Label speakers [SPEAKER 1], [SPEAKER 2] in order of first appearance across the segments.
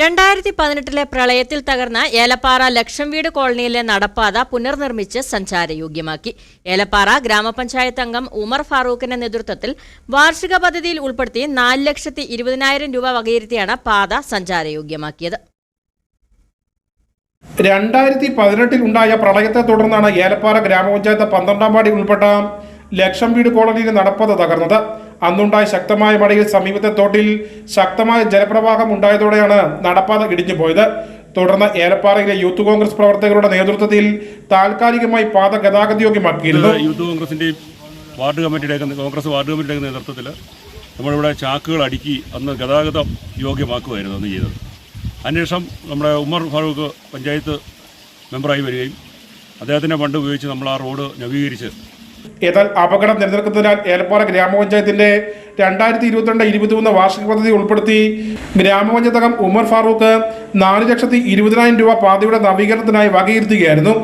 [SPEAKER 1] രണ്ടായിരത്തി പതിനെട്ടിലെ പ്രളയത്തിൽ തകർന്ന ഏലപ്പാറ ലക്ഷം വീട് കോളനിയിലെ നടപ്പാത പുനർനിർമ്മിച്ച് സഞ്ചാരയോഗ്യമാക്കി. ഏലപ്പാറ ഗ്രാമപഞ്ചായത്ത് അംഗം ഉമർ ഫാറൂഖിന്റെ നേതൃത്വത്തിൽ വാർഷിക പദ്ധതിയിൽ ഉൾപ്പെടുത്തി നാല് ലക്ഷത്തി ഇരുപതിനായിരം രൂപ വകയിരുത്തിയാണ് പാത സഞ്ചാരയോഗ്യമാക്കിയത്.
[SPEAKER 2] രണ്ടായിരത്തി പതിനെട്ടിൽ ഉണ്ടായ പ്രളയത്തെ തുടർന്നാണ് ഏലപ്പാറ ഗ്രാമപഞ്ചായത്ത് പന്ത്രണ്ടാം വാർഡിൽ ഉൾപ്പെട്ട ലക്ഷം വീട് കോളനിയിലെ നടപ്പാത തകർന്നത്. അന്നുണ്ടായ ശക്തമായ മഴയിൽ സമീപത്തെ തോട്ടിൽ ശക്തമായ ജലപ്രവാഹം ഉണ്ടായതോടെയാണ് നടപ്പാത ഇടിഞ്ഞു പോയത്. തുടർന്ന് ഏലപ്പാറയിലെ യൂത്ത് കോൺഗ്രസ് പ്രവർത്തകരുടെ നേതൃത്വത്തിൽ താൽക്കാലികമായി പാത ഗതാഗത യോഗ്യമാക്കിയിരുന്നു
[SPEAKER 3] യൂത്ത് കോൺഗ്രസിന്റെയും വാർഡ് കമ്മിറ്റിയുടെ കോൺഗ്രസ് വാർഡ് കമ്മിറ്റിയുടെ നേതൃത്വത്തിൽ നമ്മളിവിടെ ചാക്കുകൾ അടുക്കി അന്ന് ഗതാഗതം യോഗ്യമാക്കുകയായിരുന്നു അന്ന് ചെയ്തത്. അതിനുശേഷം നമ്മുടെ ഉമർ ഫാറൂഖ് പഞ്ചായത്ത് മെമ്പറായി വരികയും അദ്ദേഹത്തിന്റെ ഫണ്ട് ഉപയോഗിച്ച് നമ്മൾ ആ റോഡ് നവീകരിച്ച്
[SPEAKER 2] എന്നാൽ അപകടം നിലനിൽക്കുന്നതിനാൽ ഏലപ്പാറ ഗ്രാമപഞ്ചായത്തിന്റെ രണ്ടായിരത്തി ഇരുപത്തിരണ്ട് ഇരുപത്തിമൂന്ന് വാർഷിക പദ്ധതി ഉൾപ്പെടുത്തി ഗ്രാമപഞ്ചായത്തകം ഉമർ ഫാറൂഖ് നാല് ലക്ഷത്തി ഇരുപതിനായിരം രൂപ പാതയുടെ നവീകരണത്തിനായി വകയിരുത്തുകയായിരുന്നു.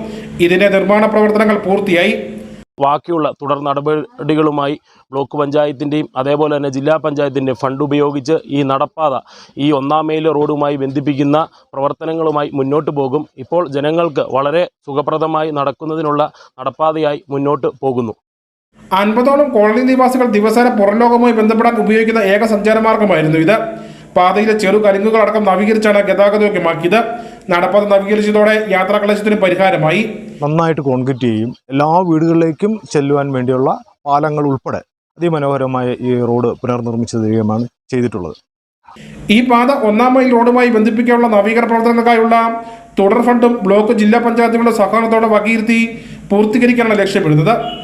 [SPEAKER 2] ഇതിന്റെ നിർമ്മാണ പ്രവർത്തനങ്ങൾ പൂർത്തിയായി.
[SPEAKER 4] ബാക്കിയുള്ള തുടർ നടപടികളുമായി ബ്ലോക്ക് പഞ്ചായത്തിന്റെയും അതേപോലെ തന്നെ ജില്ലാ പഞ്ചായത്തിന്റെയും ഫണ്ട് ഉപയോഗിച്ച് ഈ നടപ്പാത ഈ ഒന്നാം മൈൽ റോഡുമായി ബന്ധിപ്പിക്കുന്ന പ്രവർത്തനങ്ങളുമായി മുന്നോട്ട് പോകും. ഇപ്പോൾ ജനങ്ങൾക്ക് വളരെ സുഖപ്രദമായി നടക്കുന്നതിനുള്ള നടപ്പാതയായി മുന്നോട്ട് പോകുന്നു.
[SPEAKER 2] അൻപതോളം കോളനി നിവാസികൾ ദിവസേന പുറംലോകവുമായി ബന്ധപ്പെടാൻ ഉപയോഗിക്കുന്ന ഏക സഞ്ചാരമാർഗമായിരുന്നു ഇത്. പാതയിലെ ചെറു കലുങ്കുകൾ അടക്കം നവീകരിച്ചാണ് ഗതാഗതയോഗ്യമാക്കിയത് നടപ്പാത നവീകരിച്ചതോടെ യാത്രാക്ലേശത്തിന് പരിഹാരമായി.
[SPEAKER 5] നന്നായിട്ട് കോൺക്രീറ്റ് ചെയ്യും. എല്ലാ വീടുകളിലേക്കും ചെല്ലുവാൻ വേണ്ടിയുള്ള പാലങ്ങൾ ഉൾപ്പെടെ അതിമനോഹരമായ ഈ റോഡ് പുനർനിർമ്മിച്ചതാണ് ചെയ്തിട്ടുള്ളത്.
[SPEAKER 2] ഈ പാത ഒന്നാം മൈൽ റോഡുമായി ബന്ധിപ്പിക്കാനുള്ള നവീകരണ പ്രവർത്തനങ്ങൾക്കായുള്ള തുടർ ഫണ്ടും ബ്ലോക്ക് ജില്ലാ പഞ്ചായത്തുകളുടെ സഹകരണത്തോടെ വകയിരുത്തി പൂർത്തീകരിക്കാനാണ് ലക്ഷ്യമിടുന്നത്.